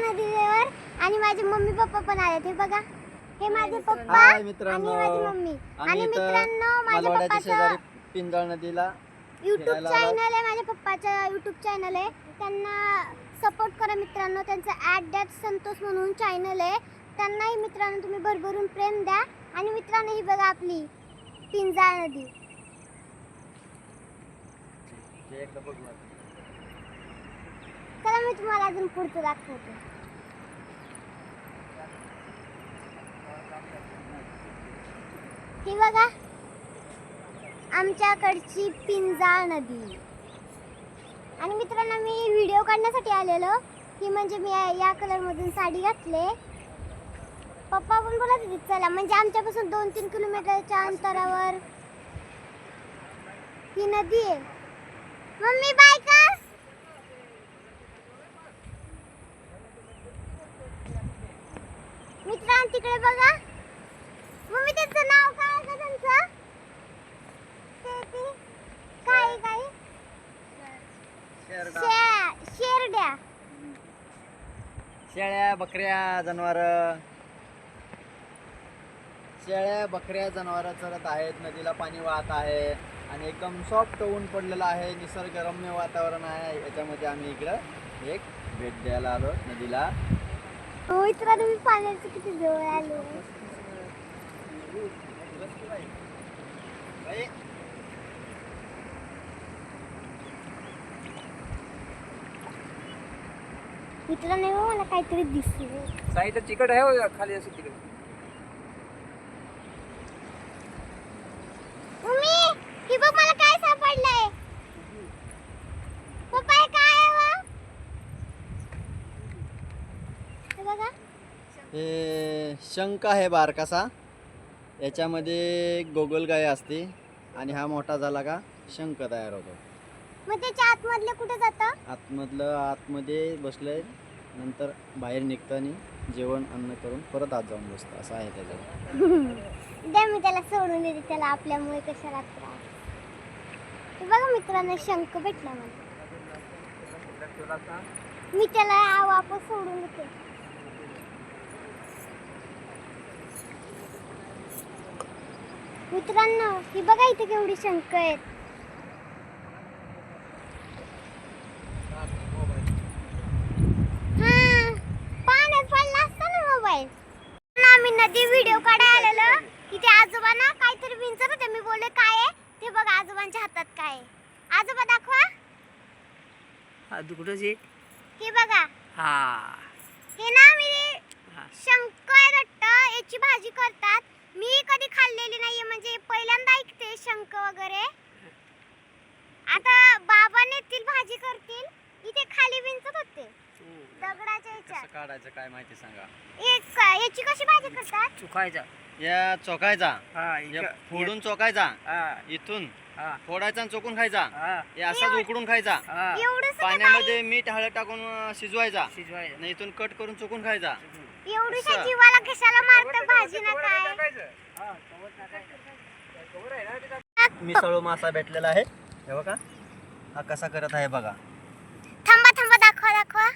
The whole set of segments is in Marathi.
नदीवर आणि माझे मम्मी पप्पा पण आले. हे बघा. हे माझे पप्पा हाय आणि मित्रांनो माझी मम्मी. आम्ही आणि इथं मित्रांनो माझ्या मालवड्याच्या शेजारी पप्पाचं पिंजाळ नदीला युट्यूब फिरायला आलो. चॅनल आहे. माझ्या पप्पाचं युट्यूब चॅनल आहे. त्यांना सपोर्ट करा मित्रांनो. त्यांचं ॲट डॅट संतोष म्हणून चॅनल आहे. त्यांनाही मित्रांनो तुम्ही भरभरून प्रेम द्या. आणि मित्रांनो ही बघा आपली पिंजाळ नदी. एकदा बघू आता. मी तुम्हाला अजून पुढचं दाखवते. बघा आमच्याकडची पिंजाळ नदी. आणि मित्रांनो मी व्हिडिओ काढण्यासाठी आलेलो. की म्हणजे मी या- कलरमधून कलर मधून साडी घातले. पप्पा पण बोलत होते चला म्हणजे आमच्यापासून दोन तीन किलोमीटरच्या अंतरावर ही नदी आहे. मम्मी बाय कर मित्रांनो तिकडे बघा. मम्मी त्याचं नाव काय का त्यांचं? ते ते काय काय शेरड्या. शेळ्या बकऱ्या जनावर. शेळ्या बकऱ्या जनावर चरत आहेत. नदीला पाणी वाहत आहे आणि एकदम सॉफ्ट ऊन पडलेलं आहे. निसर्गरम्य वातावरण आहे. याच्यामध्ये आम्ही इकडं एक भेट द्यायला आलो नदीला. हो मित्रांनो मी पाण्याचं किती जवळ आलो. मित्रांनो हो, मला काहीतरी दिसलं. साईडला चिकट आहे हो, खाली असं तिकडे मम्मी ही बघ मला काय सापडलंय पप्पा हे काय आहे वा? हे बघा हे शंख आहे बारकासा. याच्यामध्ये गोगलगाय असते आणि हा मोठा झाला का शंख तयार होतो. मग त्याच्या आतमधले कुठे जातं? आतमधलं आतमध्ये बसलंय नंतर बाहेर निघतं आणि जेवण अन्न करून परत आत जाऊन बसतं. असं आहे त्याच्यात द्या मी त्याला सोडून देते त्याला आपल्यामुळे कशाला त्रास. बघा मित्रांनो शंख भेटला मला. मी त्याला वापस सोडून देते. मित्रांनो ही बघा इथे केवढी शंख आहेत. हा पाण्यात पडला असता ना मोबाईल आम्ही नदी व्हिडिओ काढायला आलेलो. तिथे आजोबा ना काहीतरी विंचत होते. मी बोलले काय आहे? ते बघा आजोबांच्या हातात काय आहे. आजोबा दाखवा. हा कुठं हे बघा. हा. हे ना मी आहे वाटतं याची भाजी करतात. मी कधी खाल्लेली नाहीये म्हणजे पहिल्यांदा ऐकते शंक वगैरे. आता बाबा नेतील भाजी करतील इथे खाली विंचत होते. दगडाच्या ह्याच्यात काढायचं काय माहिती सांगा. एक याची कशी भाजी करतात? चुकायचा या चोकायचा हा या फोडून चोकायचा हा. इथून हा. फोडायचा आणि चोकून खायचा. हा. हे असाच उकडून खायचा. हा. एवढं पाण्यामध्ये मीठ हळद टाकून अं, शिजवायचा. शिजवायचा. आणि इथून कट करून चोकून खायचा. एवढ्या. जीवाला कशाला मारतं भाजी ना काय? मिसळू मासा भेटलेला आहे. हे बघा. हा कसा करत आहे बघा. थांबा थांबा दाखवा दाखवा.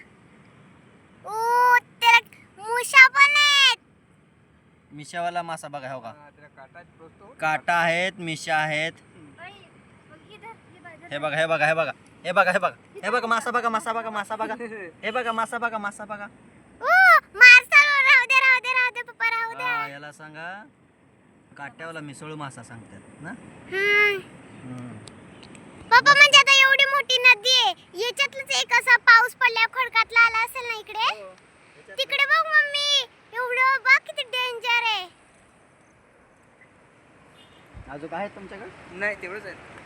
ओ त्याला मुशा पण आहेत. मिशावाला मासा बघा हे बघा. काटा आहेत मिशा आहेत. हे बघा हे बघा हे बघा. हे बघा हे बघा. हे बघा मासा बघा मासा बघा मासा बघा. हे बघा मासा बघा मासा बघा. हा, याला सांगा काट्यावाला मिसळू मासा सांगतात ना. पप्पा म्हणजे आता एवढी मोठी नदी आहे. याच्यातलंच एक असा पाऊस पडल्या खडकातला आला असेल ना इकडे? तिकडे बघ मम्मी एवढं बघ किती डेंजर आहे. अजून काय आहे तुमच्याकडे? नाही तेवढंच आहे.